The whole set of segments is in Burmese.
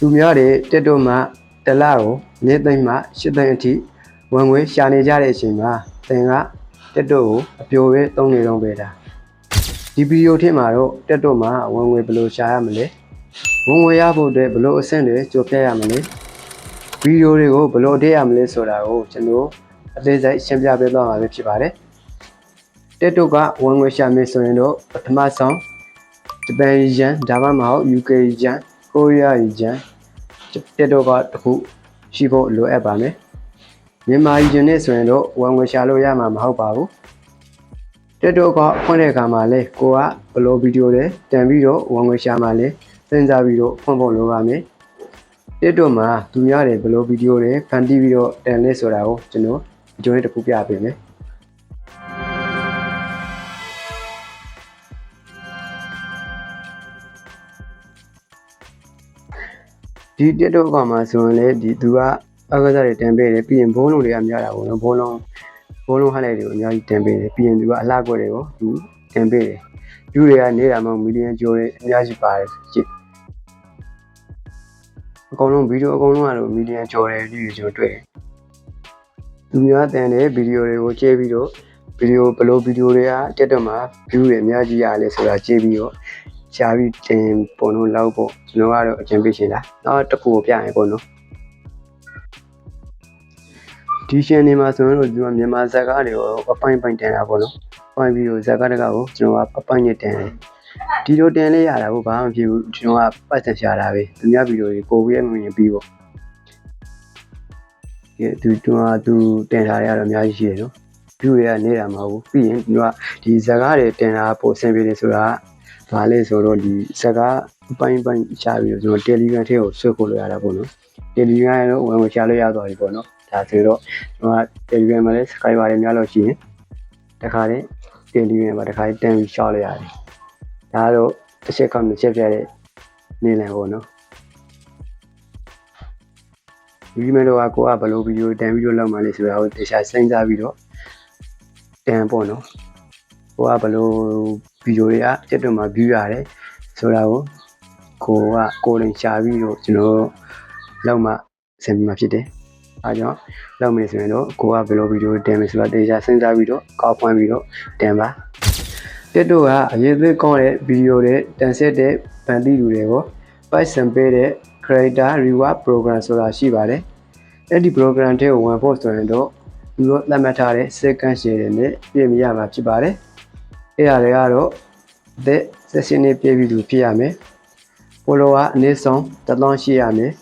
လူများတွေတက်တော့မှတစ်လကိုမြေသိမ့်မှ၈သိမ့်အထိဝင်ငွေရှာနေကြတဲ့အချိန်မှာသင်ကတက်တော့ကိုအပြိုပဲသုံးနေတော့ပဲဒါဒီဗီဒီယိုထင်မှာတော့တက်တော့မှဝင်ငွေဘယ်လိုရှာရမလဲဝင်ငွေရဖို့အတွက်ဘယ်လိုအဆင့်တွေကြိုပြရမလဲဗီဒီယိုတွေကိုဘယ်လိုအထည့်ရမလဲဆိုတာကိုကျွန်တော်အသေးစိတ်ရှင်းပြပေးသွားမှာပဲဖြစ်ပါတယ်တက်တော့ကဝင်ငွေရှာမယ်ဆိုရင်တော့ပထမဆုံးဂျပန်ယန်ဒါမှမဟုတ် UK ယန် ကိုရီးယားယန်တက်တော့ကတခုရှိဖို့လိုအပ်ပါမယ်မြန်မာယန်နဲ့ဆိုရင်တော့ဝင်ငွေရှာလို့ရမှာမဟုတ်ပါဘူးတက်တော့ကဖွင့်တဲ့အခါမှာလဲကိုကဘယ်လိုဗီဒီယိုလဲတန်ပြီးတော့ဝင်ငွေရှာမှာလဲစဉ်းစားပြီးတော့ဖွင့်ဖို့လိုပါမယ်တက်တော့မှာသူများတွေဘယ်လိုဗီဒီယိုတွေဖန်တီးပြီးတော့တန်လဲဆိုတာကိုကျွန်တော်ဗီဒီယိုလေးတစ်ခုပြပေးမယ် ဒီတက်တော့ကောင်မှာဆိုရင်လေဒီသူကအကစားတွေတန်ပေးတယ်ပြီးရင်ဘုံလုံးတွေကများတာပေါ့နော်ဘုံလုံးဘုံလုံးဟိုက်လိုက်တွေကိုအများကြီးတန်ပေးတယ်ပြီးရင်သူကအလှကွက်တွေကိုသူတန်ပေးတယ်ယူတွေကနေတာမှမီလီယံကျော်တွေအများကြီးပါတယ်ကြည့်အကုန်လုံးဗီဒီယိုအကုန်လုံးကတော့မီလီယံကျော်တယ်ဒီကျွန်တော်တွေ့တယ်သူများတန်တဲ့ဗီဒီယိုတွေကိုကြည့်ပြီးတော့ဗီဒီယိုဘယ်လိုဗီဒီယိုတွေကတက်တော့မှာ view တွေအများကြီးရလဲဆိုတာကြည့်ပြီးတော့ ရှားပြီးတင်ပုံလုံးလောက်ဖို့ကျွန်တော်ကတော့အကျဉ်းပေးချင်တာနောက်တစ်ခုကိုပြရင်ပေါ့နော်ဒီရှင်နေမှာဆိုရင်တော့ဒီမှာမြန်မာဇာတ်ကားတွေကိုအပိုင်းပိုင်းတင်တာပေါ့နော်ပိုင်းပြီးတော့ဇာတ်ကားတကကိုကျွန်တော်ကအပိုင်းနဲ့တင်တယ်ဒီလိုတင်လေးရတာကိုဘာမှမဖြစ်ဘူးကျွန်တော်ကပတ်စံရှာတာပဲသူများဗီဒီယိုတွေကိုပြီးရမှရင်ပြီးပေါ့ဒီသူသူကသူတင်ထားရတော့အများကြီးရှိတယ်နော် view တွေကနေတာမဟုတ်ဘူးပြီးရင်သူကဒီဇာတ်ကားတွေတင်တာပိုအဆင်ပြေတယ်ဆိုတာက ဘာလဲဆိုတော့ဒီစကားအပိုင်းပိုင်းရှားပြီးတော့ကျွန်တော် Telegram ထဲကိုဆွဲခိုးလို့ရတာပေါ့နော် Telegram ရဲ့တော့ဝင်ဝင်ရှားလို့ရသွားပြီပေါ့နော်ဒါဆိုတော့ကျွန်တော်က Telegram မှာလည်း subscriber တွေများလို့ရှိရင်တခါတည်း Telegram မှာတခါတည်းတန်းပြီးရှားလို့ရတယ်ဒါကတော့တစ်ချက်ကောက်တစ်ချက်ပြတဲ့နေလန်ပေါ့နော်ဒီမဲ့တော့ကိုကဘယ်လိုဗီဒီယိုတန်ဗီဒီယိုလောက်မှလဲဆိုတာကိုတခြားစဉ်းစားပြီးတော့တန်ပေါ့နော်ကိုကဘယ်လိုဗီ ဒီယိုတွေကတက်တော့မှ view ရတယ်ဆိုတာကိုကိုကကိုယ်တိုင်ရှာပြီးတော့ကျွန်တော်လောက်မှဆင်ပြီးမှဖြစ်တယ်အဲကြောင့်လောက်မယ်ဆိုရင်တော့ကိုကဘယ်လိုဗီဒီယိုတင်မယ်ဆိုတာတေချာစဉ်းစားပြီးတော့ကောက်ဖွင့်ပြီးတော့တင်ပါတက်တော့ကအရေးသေးကောင်းတဲ့ဗီဒီယိုတွေတန်ဆက်တဲ့ဗန်တီလူတွေကိုပိုက်ဆံပေးတဲ့ creator reward program ဆိုတာရှိပါတယ်အဲ့ဒီ program ထဲကိုဝင်ဖို့ဆိုရင်တော့သူတို့သတ်မှတ်ထားတဲ့ second share တွေနဲ့ပြည့်မရမှာဖြစ်ပါတယ် အဲ့ဒါတွေကတော့တဲ့ session နဲ့ပြည့်ပြီးသူဖြစ်ရမယ် follower အနည်းဆုံး1000ရှိရမယ်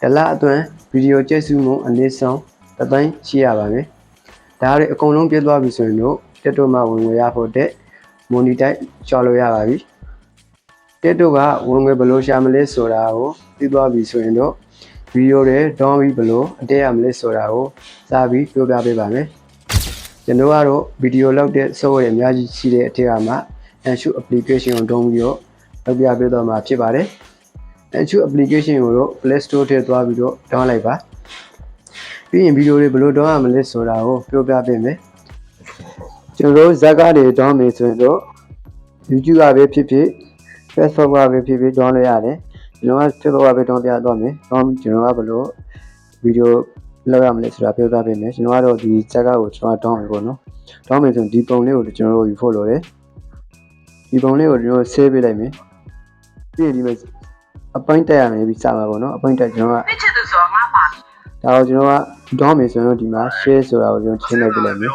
ဒလအတွင်းဗီဒီယိုကြည့်စုမှုအနည်းဆုံး1000ရှိရပါမယ်ဒါတွေအကုန်လုံးပြည့်သွားပြီဆိုရင်တော့တက်တော့မှဝင်ငွေရဖို့တဲ့ monetize ချော်လို့ရပါပြီတက်တော့ကဝင်ငွေဘယ်လိုရှာမလဲဆိုတာကိုသိသွားပြီဆိုရင်တော့ဗီဒီယိုတွေဒေါင်းပြီးဘယ်လိုအတက်ရမလဲဆိုတာကိုစပြီးပြောပြပေးပါမယ် ကျွန်တော်ကတော့ဗီဒီယိုလောက်တဲ့ software အများကြီးရှိတဲ့အထက်ကမှ Ensure application ကိုတုံးပြီးတော့လုပ်ပြပေးတော့မှာဖြစ်ပါတယ်။ Ensure application ကိုတော့ Play Store ထဲသွားပြီးတော့ download လိုက်ပါ။ပြီးရင်ဗီဒီယိုတွေဘယ်လို download ရမလဲဆိုတာကိုပြောပြပေးမယ်။ကျွန်တော်တို့ဇာတ်ကားတွေ download မယ်ဆိုရင်တော့ YouTube ကပဲဖြစ်ဖြစ် Facebook ကပဲဖြစ်ဖြစ် download ရတယ်။ကျွန်တော်က Facebook ကပဲ download ပြတော့မယ်။ download ကျွန်တော်ကဘယ်လိုဗီဒီယို လောက်ရမလဲဆိုတာပြောပြပေးမယ်။ကျွန်တော်ကတော့ဒီဇာတ်ကားကိုကျွန်တော် download မယ်ပေါ့နော်။ download မယ်ဆိုရင်ဒီပုံလေးကိုကျွန်တော်တို့ယူဖို့လိုတယ်။ဒီပုံလေးကိုကျွန်တော် save ပေးလိုက်မယ်ပြီးရင်ဒီမှာအပိုင်းတက်ရမယ်ပြီးစမှာပေါ့နော်အပိုင်းတက်ကျွန်တော်ကပြစ်ချစ်သူဆိုတော့ငါပါဒါကိုကျွန်တော်ကဒေါင်းမယ်ဆိုရင်ဒီမှာ share ဆိုတာကိုကျွန်တော်ချင်းလိုက်ပြလိုက်မယ်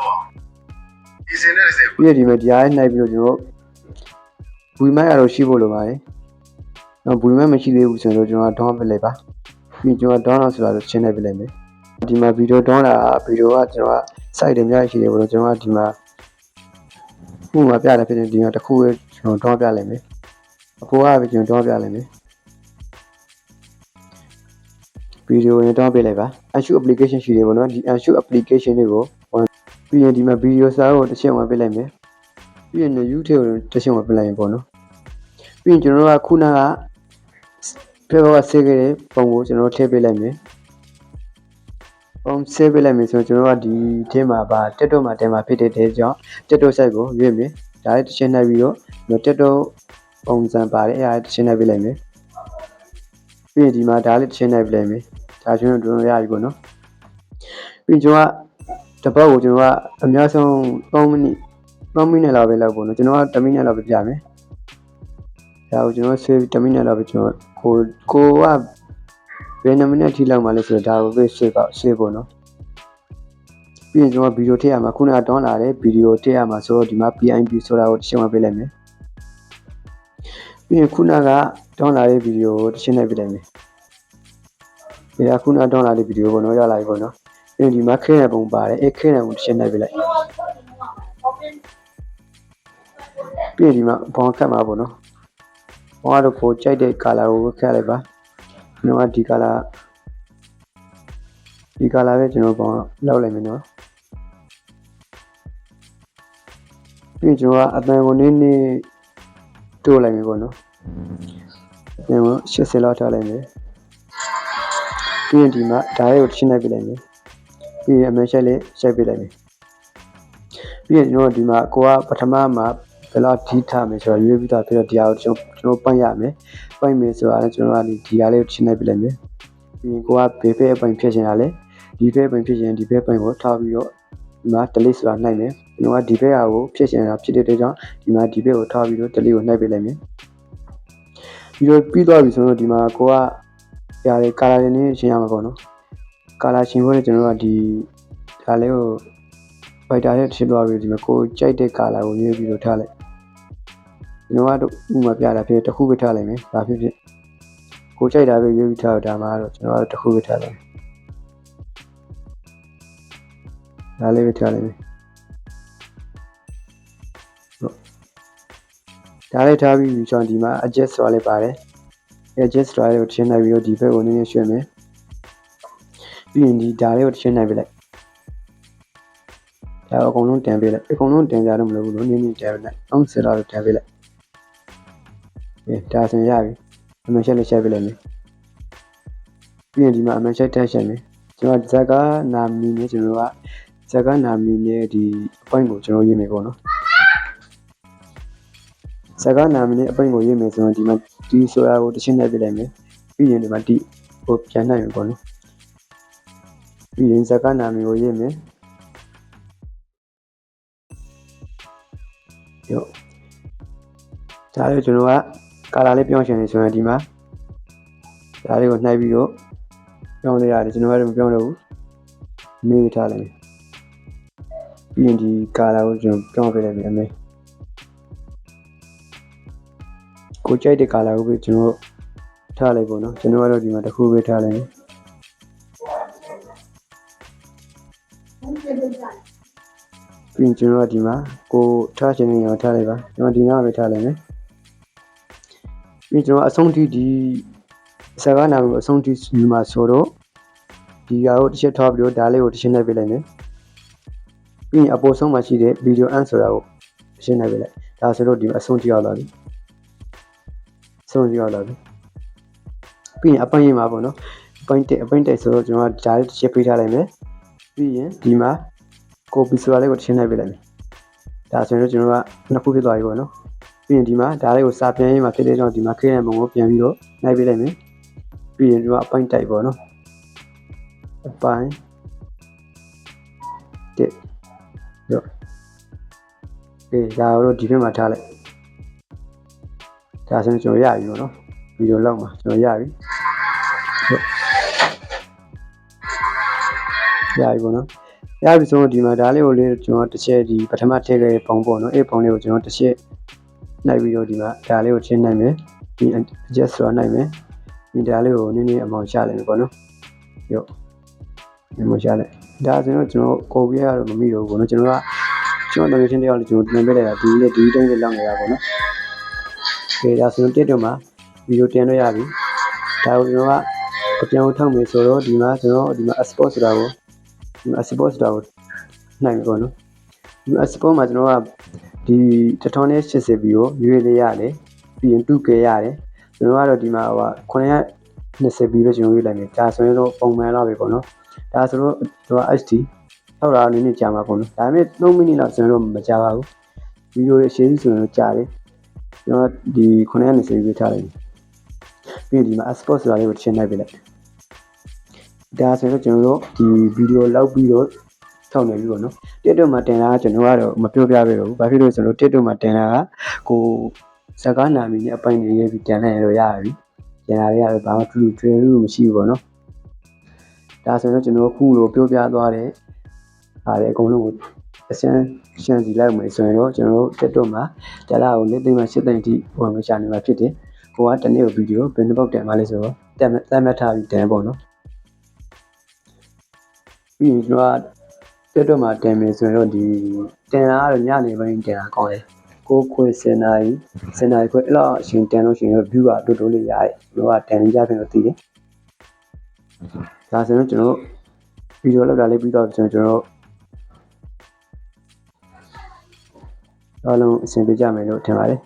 ဒီစင်းနဲ့ဒီစင်းပြီးရင်ဒီမှာဒီအားနှိုက်ပြီးတော့ကျွန်တော်ဝီမိုက်ရတော့ရှိဖို့လိုပါတယ်နော်ဝီမိုက်မရှိသေးဘူးဆိုရင်တော့ကျွန်တော်ဒေါင်းပြလိုက်ပါပြီးကျွန်တော်ဒေါင်းတော့ဆိုတာကိုချင်းလိုက်ပြလိုက်မယ် ဒီမှာဗီဒီယိုဒေါင်းတာဗီဒီယိုကကျွန်တော်က site တွေအများကြီးရှိတယ်ဘလို့ကျွန်တော်ကဒီမှာခုမှပြတယ်ဖြစ်နေဒီမှာတစ်ခုပဲကျွန်တော်ဒေါင်းပြလိုက်မယ်အကိုကပဲကျွန်တော်ဒေါင်းပြလိုက်မယ်ဗီဒီယိုနဲ့တောင်းပေးလိုက်ပါ Anshu application ရှိတယ်ပေါ့နော်ဒီ Anshu application တွေကိုဝင်ပြီးရင်ဒီမှာဗီဒီယိုစာကိုတစ်ချက်ဝင်ပေးလိုက်မယ်ပြီးရင် YouTube ကိုတစ်ချက်ဝင်ပေးလိုက်ရင်ပေါ့နော်ပြီးရင်ကျွန်တော်တို့ကခုနကဖေဘောကဆေးခဲ့တဲ့ပုံကိုကျွန်တော်တို့ထည့်ပေးလိုက်မယ် ပုံဆေးပေးလိုက်မယ်ဆိုတော့ကျွန်တော်တို့ကဒီထဲမှာပါတက်တော့မှာတဲမှာဖြစ်တဲ့တဲကြောင့်တက်တော့ site ကိုရွေးမယ်ဒါလေးတစ်ချက်နှိုက်ပြီးတော့တက်တော့ပုံစံပါတယ်အဲ့ဒါတစ်ချက်နှိုက်ပေးလိုက်မယ်ပြီးရင်ဒီမှာဒါလေးတစ်ချင်းနိုင်ပြလိုက်မယ်ဒါချင်းတို့တို့ရပြီပေါ့နော်ပြီးရင်ကျွန်တော်ကတစ်ပတ်ကိုကျွန်တော်ကအများဆုံး3မိနစ်3မိနစ်လောက်ပဲလောက်ပေါ့နော်ကျွန်တော်က10မိနစ်လောက်ပဲပြမယ်ဒါကိုကျွန်တော်ဆွေး10မိနစ်လောက်ပဲကျွန်တော်ကိုကိုက ဘယ်နှမိနစ်ထိလောက်မှလဲဆိုတော့ဒါကိုပဲဆွေးပါဆွေးပေါ့နော်ပြီးရင်ကျွန်တော်ဗီဒီယိုထည့်ရမှာခုနကတောင်းလာတဲ့ဗီဒီယိုထည့်ရမှာဆိုတော့ဒီမှာ PIP ဆိုတာကိုတစ်ချက်မှပေးလိုက်မယ်ပြီးရင်ခုနကတောင်းလာတဲ့ဗီဒီယိုကိုတစ်ချက်နဲ့ပေးလိုက်မယ်ဒီကခုနတောင်းလာတဲ့ဗီဒီယိုပေါ့နော်ရလာပြီပေါ့နော်ပြီးရင်ဒီမှာခဲတဲ့ပုံပါတယ်အဲခဲတဲ့ပုံတစ်ချက်နဲ့ပေးလိုက်ပြီးရင်ဒီမှာဘောင်းခတ်မှာပေါ့နော်ဘောင်းကတော့ကိုကြိုက်တဲ့ color ကိုခတ်လိုက်ပါ ကျွန်တော်ကဒီ color ဒီ color ပဲကျွန်တော်ဘောင်းလောက်လိုက်မယ်နော်ပြီးရင်ကျွန်တော်ကအတန်ကိုနည်းနည်းတိုးလိုက်မယ်ပေါ့နော်အတန်ကို80လောက်ထားလိုက်မယ်ပြီးရင်ဒီမှာဓာတ်ရိုက်ကိုရှင်းလိုက်ပြလိုက်မယ်ပြီးရင်အမဲရှက်လေးရှက်ပြလိုက်မယ်ပြီးရင်ကျွန်တော်ဒီမှာကိုကပထမမှာဘယ်လောက်ဒီထားမယ်ဆိုတော့ရွေးပြီးသားပြီးတော့ဒီဟာကိုကျွန်တော်ကျွန်တော်ပတ်ရမယ် ပတ်မယ်ဆိုတာလည်းကျွန်တော်ကဒီဒီဟာလေးကိုရှင်းလိုက်ပြလိုက်မယ်ပြီးရင်ကိုကဘေးဖဲအပိုင်ဖြစ်ချင်တာလေဒီဖဲအပိုင်ဖြစ်ချင်ဒီဖဲပိုင်ကိုထားပြီးတော့ဒီမှာ delete ဆိုတာနှိုက်မယ်ကျွန်တော်ကဒီဘက်ဟာကိုဖြစ်ချင်တာဖြစ်တဲ့အတွက်ကြောင့်ဒီမှာဒီဘက်ကိုထားပြီးတော့ delete ကိုနှိုက်ပေးလိုက်မယ်ပြီးတော့ပြီးသွားပြီဆိုတော့ဒီမှာကိုကရာတွေ color တွေနဲ့ရှင်းရမှာပေါ့နော် color ရှင်းဖို့လည်းကျွန်တော်ကဒီဒါလေးကို fighter ရဲ့ရှင်းသွားပြီးဒီမှာကိုကြိုက်တဲ့ color ကိုရွေးပြီးတော့ထားလိုက် ကျွန်တော်ကတော့ဥမာပြတာဖြစ်တစ်ခုပဲထားလိုက်မယ်ဒါဖြစ်ဖြစ်ကိုကြိုက်တာပဲရွေးပြီးထားတော့ဒါမှတော့ကျွန်တော်ကတော့တစ်ခုပဲထားလိုက်ဒါလေးပဲထားလိုက်မယ်ဒါလေးထားပြီးကျွန်တော်ဒီမှာ adjust ဆိုတာလေးပါတယ် adjust ဆိုတာလေးကိုထင်းလိုက်ပြီးတော့ဒီဘက်ကိုနည်းနည်းရွှေ့မယ်ပြီးရင်ဒီဒါလေးကိုထင်းလိုက်ပြလိုက်ဒါအကုန်လုံးတန်ပေးလိုက်အကုန်လုံးတန်ကြတော့မလို့ဘူးလို့နည်းနည်းတန်ပေးလိုက်အောင်စရာလို့တန်ပေးလိုက်အဲ ဒါဆိုရင်ရပြီအမှန်ရှက်လေးရှက်ပေးလိုက်မယ်ပြီးရင်ဒီမှာအမှန်ရှက်တက်ရှက်မယ်ကျွန်တော်ဇက်ကနာမီနဲ့ကျွန်တော်ကဇက်ကနာမီနဲ့ဒီအပိုင်းကိုကျွန်တော်ရေးမယ်ပေါ့နော်စကားနာမည်နဲ့အပိတ်ကိုရေးမယ်ဆိုရင်ဒီမှာဒီဆိုတာကိုတစ်ချင်းနဲ့ပြလိုက်မယ်ပြီးရင်ဒီမှာဒီကိုပြန်နိုင်မယ်ပေါ့နော်ပြီးရင်စကားနာမည်ကိုရေးမယ်ရောဒါလေးကျွန်တော်က ကာလာလေးပြောင်းရှင်နေဆိုရင်ဒီမှာဒါလေးကိုနှိုက်ပြီးတော့ပြောင်းလိုက်ရတယ်ကျွန်တော်ကတော့မပြောင်းတော့ဘူးမေးထားလိုက်မယ်ပြီးရင်ဒီကာလာကိုကျွန်တော်ပြောင်းပေးလိုက်မယ်အမေကိုကြိုက်တဲ့ color ကိုပဲကျွန်တော်ထားလိုက်ပေါ့နော်ကျွန်တော်ကတော့ဒီမှာတစ်ခုပဲထားလိုက်မယ်ပြီးရင်ကျွန်တော်ကဒီမှာကိုထားချင်တဲ့နေရာထားလိုက်ပါကျွန်တော်ဒီနားပဲထားလိုက်မယ် ပြီးကျွန်တော်အဆုံးထိဒီစကားနာကိုအဆုံးထိယူမှာဆိုတော့ဒီဟာကိုတစ်ချက်ထားပြီးတော့ဒါလေးကိုတစ်ချက်နှိပ်ပေးလိုက်မယ်ပြီးရင်အပေါ်ဆုံးမှာရှိတဲ့ video and ဆိုတာကိုတစ်ချက်နှိပ်ပေးလိုက်ဒါဆိုတော့ဒီမှာအဆုံးထိရောက်လာပြီဆုံးရောက်လာပြီပြီးရင်အပိုင်းရင်မှာပေါ့နော်အပိုင်းတက်အပိုင်းတက်ဆိုတော့ကျွန်တော်ကဒါလေးတစ်ချက်ပေးထားလိုက်မယ်ပြီးရင်ဒီမှာ copy ဆိုတာလေးကိုတစ်ချက်နှိုက်ပေးလိုက်မယ်ဒါဆိုရင်တော့ကျွန်တော်ကနှစ်ခုဖြစ်သွားပြီပေါ့နော် ပြီးရင်ဒီမှာဒါလေးကိုစာပြန်ရေးမှာဖြစ်တဲ့ကြောင့်ဒီမှာခရတဲ့ပုံကိုပြန်ပြီးတော့နှိုက်ပေးလိုက်မယ်ပြီးရင်ဒီမှာအပိုင်းတိုက်ပေါ့နော်အပိုင်းတက်ရောအေးဒါတော့ဒီဘက်မှာထားလိုက်ဒါဆိုရင်ကျွန်တော်ရပြီပေါ့နော်ဗီဒီယိုလောက်မှာကျွန်တော်ရပြီဟုတ်ရပြီပေါ့နော်ရပြီဆိုတော့ဒီမှာဒါလေးကိုလေးကျွန်တော်တစ်ချက်ဒီပထမထည့်ခဲ့တဲ့ပုံပေါ့နော်အဲ့ပုံလေးကိုကျွန်တော်တစ်ချက် နှိုက်ပြီးတော့ဒီမှာဒါလေးကိုချင်းနှိုက်မယ်ဒီ adjust ဆိုတာနှိုက်မယ်ဒီဒါလေးကိုနည်းနည်းအမောင်ရှာလိုက်မယ်ပေါ့နော်ရောအမောင်ရှာလိုက်ဒါဆိုတော့ကျွန်တော်ကိုပြရတော့မမိတော့ဘူးပေါ့နော်ကျွန်တော်ကကျွန်တော်တကယ်ချင်းတယောက်လေးကျွန်တော်တင်ပေးလိုက်တာဒီလေးဒီတိုင်းလေးလောက်နေတာပေါ့နော်ကဲဒါဆိုရင်တက်တော့မှာဗီဒီယိုတင်လို့ရပြီဒါကိုကျွန်တော်ကအပြောင်းထောက်မယ်ဆိုတော့ဒီမှာကျွန်တော်ဒီမှာ export ဆိုတာကိုဒီမှာ export ဆိုတာကိုနိုင်ပြီပေါ့နော်ဒီမှာ export မှာကျွန်တော်က ဒီ1080ဗီဒီယိုရွေးလေးရတယ်ပြီးရင် 2K ရတယ်ကျွန်တော်ကတော့ဒီမှာဟို920ဗီဒီယိုကျွန်တော်ရွေးလိုက်မယ်ဒါဆိုရင်တော့ပုံမှန်တော့ပဲပေါ့နော်ဒါဆိုတော့ဒီက HD ထောက်တာနည်းနည်းကြာမှာပေါ့နော်ဒါပေမဲ့3မိနစ်လောက်ကျွန်တော်တို့မကြာပါဘူးဗီဒီယိုရဲ့ရှေ့ကြီးဆိုရင်တော့ကြာတယ်ကျွန်တော်ဒီ920ပေးထားလိုက်ပြီပြီးရင်ဒီမှာ export ဆိုတာလေးကိုတစ်ချက်နှိုက်ပေးလိုက်ဒါဆိုရင်တော့ကျွန်တော်တို့ဒီဗီဒီယိုလောက်ပြီးတော့ ထောက်နေပြီပေါ့နော် TikTok မှာတင်တာကကျွန်တော်ကတော့မပြောပြပေးတော့ဘူးဘာဖြစ်လို့လဲဆိုတော့ TikTok မှာတင်တာကကိုစကားနာမည်နဲ့အပိုင်းတွေရေးပြီးတင်လိုက်ရတော့ရပြီကျန်တာတွေကတော့ဘာမှထူးထူးထွေထူးမရှိဘူးပေါ့နော်ဒါဆိုရင်တော့ကျွန်တော်ခုလိုပြောပြသွားတယ်ဟာလေအကုန်လုံးကိုအစမ်းရှင်းစီလိုက်မယ်ဆိုရင်တော့ကျွန်တော်တို့ TikTok မှာတလားကိုလက်သိမ်းမှ၈သိန်းအထိဝင်မချနေမှာဖြစ်တယ်ကိုကတနေ့ကိုဗီဒီယိုဘယ်နှပုတ်တင်မှလဲဆိုတော့တက်တက်မှတ်ထားပြီးတင်ပေါ့နော်ပြီးရင်ကျွန်တော်က တက်တော့မှတင်မယ်ဆိုရင်တော့ဒီတင်တာကတော့ညနေပိုင်းတင်တာကောင်းတယ်ကိုခွေစင်နာရီစင်နာရီခွေအဲ့လောက်အရှင်တင်လို့ရှိရင်တော့ view ကတိုးတိုးလေးရတယ်ကျွန်တော်ကတင်ကြပြင်လို့တည်တယ်ဒါဆိုရင်ကျွန်တော်ဗီဒီယိုလောက်တာလေးပြီးတော့ကျွန်တော်ကျွန်တော်အားလုံးအဆင်ပြေကြမယ်လို့ထင်ပါတယ်